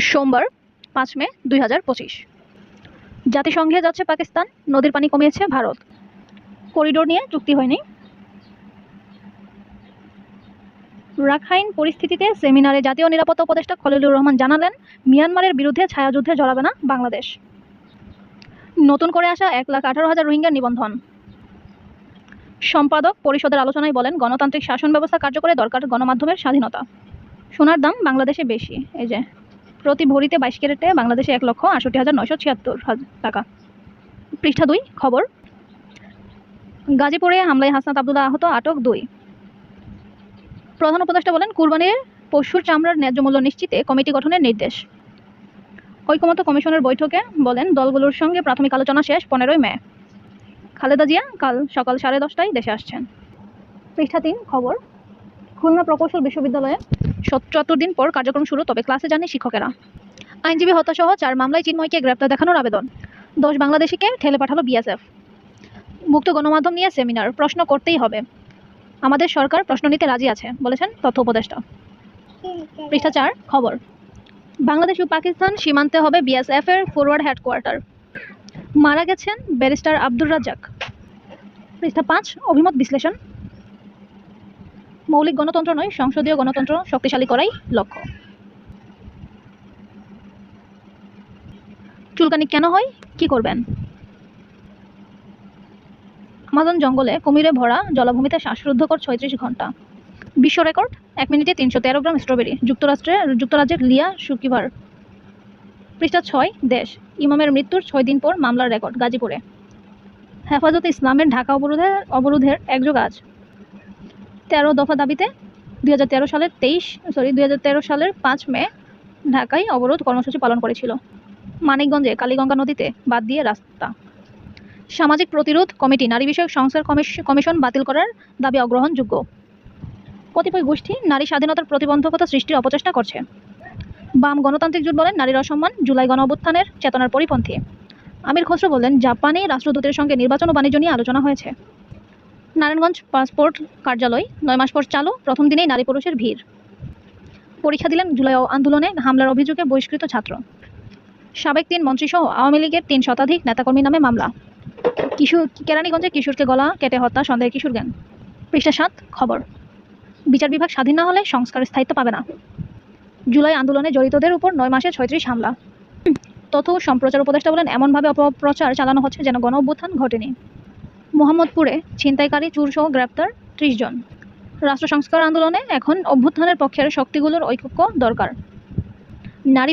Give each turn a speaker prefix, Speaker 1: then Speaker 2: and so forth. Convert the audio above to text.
Speaker 1: সোমবার, পাঁচ মে দুই হাজার পঁচিশ। জাতিসংঘে যাচ্ছে পাকিস্তান, নদীর পানি কমিয়েছে ভারত। করিডোর নিয়ে চুক্তি হয়নি। রাখাইন পরিস্থিতিতে সেমিনারে জাতীয় নিরাপত্তা উপদেষ্টা খলিলুর রহমান জানালেন, মিয়ানমারের বিরুদ্ধে ছায়াযুদ্ধে জড়াবে না বাংলাদেশ। নতুন করে আসা এক লাখ আঠারো হাজার রোহিঙ্গার নিবন্ধন। সম্পাদক পরিষদের আলোচনায় বলেন, গণতান্ত্রিক শাসন ব্যবস্থা কার্যকরে দরকার গণমাধ্যমের স্বাধীনতা। সোনার দাম বাংলাদেশে বেশি। এই যে প্রতি ভরিতে বাইশ ক্যারেটে বাংলাদেশে এক লক্ষ আষট্টি হাজার নয়শো ছিয়াত্তর টাকা। পৃষ্ঠা দুই, খবর। গাজীপুরে হামলায় হাসনাত আবদুল্লাহ আহত, আটক দুই। প্রধান উপদেষ্টা বলেন, কুরবানির পশুর চামড়ার ন্যায্য মূল্য নিশ্চিতে কমিটি গঠনের নির্দেশ। ঐকমত্য কমিশনের বৈঠকে বলেন, দলগুলোর সঙ্গে প্রাথমিক আলোচনা শেষ পনেরোই মে। খালেদা জিয়া কাল সকাল সাড়ে দশটায় দেশে আসছেন। পৃষ্ঠা তিন, খবর। খুলনা প্রকৌশল বিশ্ববিদ্যালয়ে সত্তর দিন পর কার্যক্রম শুরু, তবে ক্লাসে যাননি শিক্ষকেরা। আইনজীবী হত্যাসহ চার মামলায় চিন্ময়কে গ্রেপ্তার দেখানোর আবেদন। দশ বাংলাদেশিকে ঠেলে পাঠালো বিএসএফ। মুক্ত গণমাধ্যম নিয়ে সেমিনার, প্রশ্ন করতেই হবে। আমাদের সরকার প্রশ্ন নিতে রাজি আছে, বলেছেন তথ্য উপদেষ্টা। পৃষ্ঠা চার, খবর। বাংলাদেশ ও পাকিস্তান সীমান্তে হবে বিএসএফ এর ফরওয়ার্ড হেডকোয়ার্টার। মারা গেছেন ব্যারিস্টার আব্দুর রাজ্জাক। পৃষ্ঠা পাঁচ, অভিমত বিশ্লেষণ। মৌলিক গণতন্ত্র নয়, সংসদীয় গণতন্ত্র শক্তিশালী করাই লক্ষ্য। চুলকানি কেন হয়? কি করবেন? আমাজন জঙ্গলে কুমিরে ভরা জলাভূমিতে শ্বাসরুদ্ধকর ছয়ত্রিশ ঘণ্টা বিশ্ব রেকর্ড, এক মিনিটে তিনশো তেরো গ্রাম স্ট্রবেরি। যুক্তরাষ্ট্রে, যুক্তরাজ্যের লিয়া সুকিভার। পৃষ্ঠা ছয়, দেশ। ইমামের মৃত্যুর ছয় দিন পর মামলার রেকর্ড, গাজীপুরে। হেফাজতে ইসলামের ঢাকা অবরোধের অবরোধের একযোগ আজ। তেরো দফা দাবিতে দুই হাজার তেরো সালের তেইশ সরি দুই হাজার তেরো সালের পাঁচ মে ঢাকায় অবরোধ কর্মসূচি পালন করেছিল। মানিকগঞ্জে কালীগঙ্গা নদীতে বাদ দিয়ে রাস্তা। সামাজিক প্রতিরোধ কমিটি, নারী বিষয়ক সংস্কার কমিশ- কমিশন বাতিল করার দাবি অগ্রহণযোগ্য। কতিপয় গোষ্ঠী নারী স্বাধীনতার প্রতিবন্ধকতা সৃষ্টির অপচেষ্টা করছে। বাম গণতান্ত্রিক জোট বলেন, নারীর অসম্মান জুলাই গণ অভ্যুত্থানের চেতনার পরিপন্থী। আমির খসরু বললেন, জাপানি রাষ্ট্রদূতের সঙ্গে নির্বাচন ও বাণিজ্য নিয়ে আলোচনা হয়েছে। নারায়ণগঞ্জ পাসপোর্ট কার্যালয়। নয় মাস পর চালু, প্রথম দিনেই নারী পুরুষের ভিড়। পরীক্ষা দিলেন জুলাই আন্দোলনে হামলার অভিযোগে বহিষ্কৃত ছাত্র। সাবেক তিন মন্ত্রীসহ আওয়ামী লীগের তিন শতাধিক নেতাকর্মী নামে মামলা। কিশোর কেরানীগঞ্জে কিশোরকে গলা কেটে হত্যা সন্দেহে কিশোর গ্যাং। পৃষ্ঠা সাত, খবর। বিচার বিভাগ স্বাধীন না হলে সংস্কার স্থায়িত্ব পাবে না। জুলাই আন্দোলনে জড়িতদের উপর নয় মাসে ছয়ত্রিশ হামলা। তথ্য সম্প্রচার উপদেষ্টা বলেন, এমনভাবে অপপ্রচার চালানো হচ্ছে যেন গণ অভ্যুত্থান ঘটেনি। মোহাম্মদপুরে ছিনতাইকারী, চুরসহ গ্রেপ্তার ত্রিশ জন। রাষ্ট্র সংস্কার আন্দোলনে এখন অভ্যুত্থানের পক্ষের শক্তিগুলোর ঐক্য দরকার। নারী